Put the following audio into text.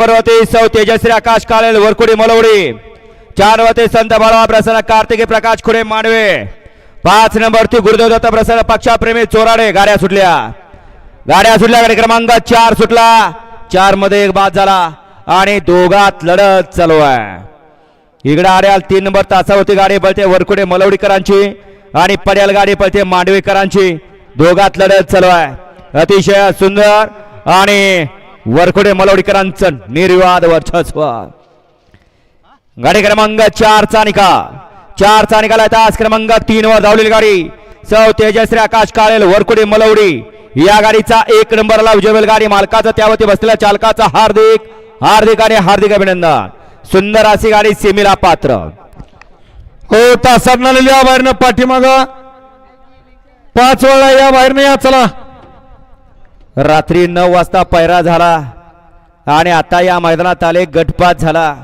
पर्वती सौ तेजश्री आकाश काळेल वरकुडी मलवडी. चार वते संत बाळा प्रसन्न कार्तिकी प्रकाश खुडे मांडवे. पाच नंबर ती गुरुदेव दत्त प्रसन्न पक्षाप्रेमी चोराडे गाड्या सुटल्या. गाड्या सुटल्या गाडी क्रमांक चार सुटला. चारमध्ये एक बाद झाला आणि दोघात लढत चालू आहे. इकडे आर्याल तीन नंबर तासावरती गाडी पळते वरकुडे मलवडीकरांची आणि पड्याल गाडी पळते मांडवेकरांची. दोघात लढत चालू आहे. अतिशय सुंदर आणि वरखोडे मलवडीकरांचं निर्वाद वर्चस्व. गाडी क्रमांक चारचा निकाल चारचा निकाल आहे तास क्रमांक तीन वर धावलेली गाडी. सौ तेजश्री आकाश काळेल वरकुडी मलवडी. या गाडीचा एक नंबरला उजवेल गाडी. मालकाचा त्यावरती बसलेल्या चालकाचा हार्दिक हार्दिक आणि हार्दिक अभिनंदन. सुंदर अशी गाडी सेमीला पात्र. हो तासात या बाहेरनं पाठीमाग. पाच वेळा या बाहेरनं या चला. रात्री नऊ वाजता पैरा झाला. आणि आता या मैदानात आले गटपात झाला.